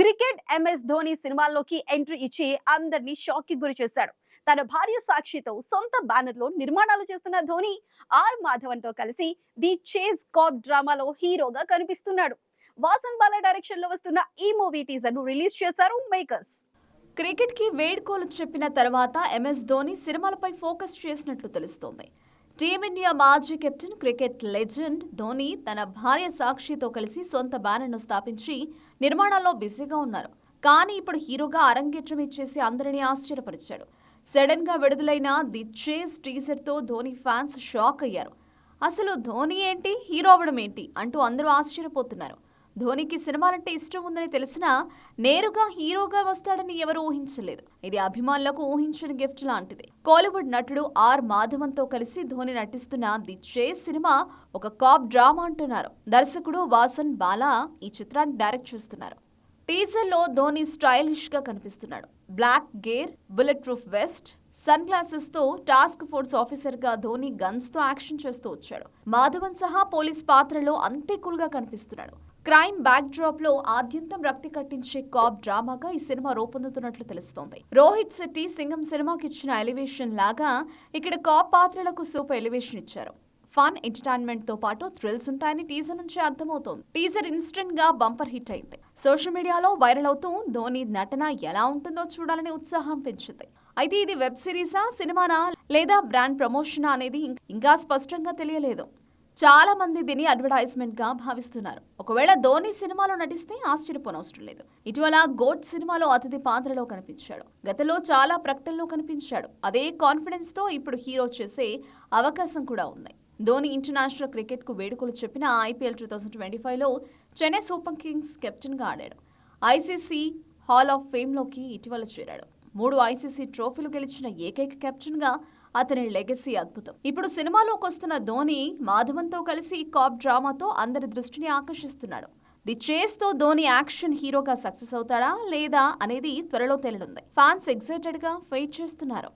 Cricket MS Dhoni సినిమాల్లోకి entry ఇచ్చి అందరినీ షాక్కి గురి చేశాడు. తన భార్య సాక్షితో సొంత బ్యానర్లో నిర్మాణాలు చేస్తున్న ధోని ఆర్ మాధవన్తో కలిసి ది చేజ్ కాప్ డ్రామాలో హీరోగా కనిపిస్తున్నాడు. వాసన్ బాల డైరెక్షన్లో వస్తున్న ఈ మూవీ టీజర్ను రిలీజ్ చేశారు మేకర్స్. క్రికెట్కి వేడ్కోలు చెప్పిన తర్వాత ఎంఎస్ ధోని సినిమాలపై ఫోకస్ చేసినట్లు తెలుస్తోంది. టీమిండియా మాజీ కెప్టెన్ క్రికెట్ లెజెండ్ ధోని తన భార్య సాక్షితో కలిసి సొంత బ్యానర్ను స్థాపించి నిర్మాణంలో బిజీగా ఉన్నారు. కానీ ఇప్పుడు హీరోగా అరంగేట్రం ఇచ్చేసి అందరినీ ఆశ్చర్యపరిచాడు. సడన్గా విడుదలైన ది చేజ్ టీజర్తో ధోని ఫ్యాన్స్ షాక్ అయ్యారు. అసలు ధోని ఏంటి? హీరో అవడం ఏంటి? అంటూ అందరూ ఆశ్చర్యపోతున్నారు. ధోనికి సినిమాలంటే ఇష్టం ఉందని తెలిసినా నేరుగా హీరోగా వస్తాడని ఎవరు ఊహించలేదు. ఇది అభిమానులకు ఊహించని గిఫ్ట్ లాంటిది. కోలీవుడ్ నటుడు ఆర్ మాధవన్తో కలిసి ధోని నటిస్తున్న ది చే సినిమా ఒక కాప్ డ్రామా అంటున్నారు. దర్శకుడు వాసన్ బాలా ఈ చిత్రాన్ని డైరెక్ట్ చేస్తున్నారు. టీజర్లో ధోని స్టైలిష్గా కనిపిస్తున్నాడు. Black gear bullet proof vest sun గ్లాసెస్తో టాస్క్ ఫోర్స్ ఆఫీసర్గా ధోని గన్స్తో యాక్షన్ చేస్తూ వచ్చాడు. మాధవన్ సహా పోలీస్ పాత్రలో అంతే కూల్గా కనిపిస్తున్నాడు. క్రైమ్ బ్యాక్ డ్రాప్లో ఆద్యంతం రక్తి కట్టించే కాప్ డ్రామాగా ఈ సినిమా రూపొందుతున్నట్లు తెలుస్తోంది. రోహిత్ శెట్టి సింగం సినిమాకి ఇచ్చిన ఎలివేషన్ లాగా ఇక్కడ కాప్ పాత్రలకు సూపర్ ఎలివేషన్ ఇచ్చారు. ఫన్ ఎంటర్టైన్మెంట్తో పాటు థ్రిల్స్ ఉంటాయని టీజర్ నుంచి అర్థమవుతోంది. టీజర్ ఇన్స్టెంట్గా బంపర్ హిట్ అయింది. సోషల్ మీడియాలో వైరల్ అవుతూ ధోని నటన ఎలా ఉంటుందో చూడాలని ఉత్సాహం పెంచింది. అయితే ఇది వెబ్ సిరీసా సినిమానా లేదా బ్రాండ్ ప్రమోషనా అనేది ఇంకా స్పష్టంగా తెలియలేదు. చాలా మంది దీన్ని అడ్వర్టైజ్మెంట్గా భావిస్తున్నారు. ఒకవేళ ధోని సినిమాలో నటిస్తే ఆశ్చర్యపోనవసరం లేదు ఇటీవల గోట్ సినిమాలో అతిథి పాత్రలో కనిపించాడు. గతంలో చాలా ప్రకటనలో కనిపించాడు. అదే కాన్ఫిడెన్స్తో ఇప్పుడు హీరో చేసే అవకాశం కూడా ఉంది. ధోని ఇంటర్నేషనల్ క్రికెట్కు వేడుకలు చెప్పిన ఐపీఎల్ టూ థౌసండ్ ట్వంటీ ఫైవ్లో చెన్నై సూపర్ కింగ్స్ కెప్టెన్గా ఆడాడు. ఐసీసీ హాల్ ఆఫ్ ఫేమ్లోకి ఇటీవల చేరాడు. మూడు ఐసీసీ ట్రోఫీలు గెలిచిన ఏకైక కెప్టెన్గా అతని లెగసీ అద్భుతం. ఇప్పుడు సినిమాలోకి వస్తున్న ధోని మాధవన్తో కలిసి కాప్ డ్రామాతో అందరి దృష్టిని ఆకర్షిస్తున్నాడు. ది చేస్తో ధోని యాక్షన్ హీరోగా సక్సెస్ అవుతాడా లేదా అనేది త్వరలో తేలనుంది ఫ్యాన్స్ ఎక్సైటెడ్గా వెయిట్ చేస్తున్నారు.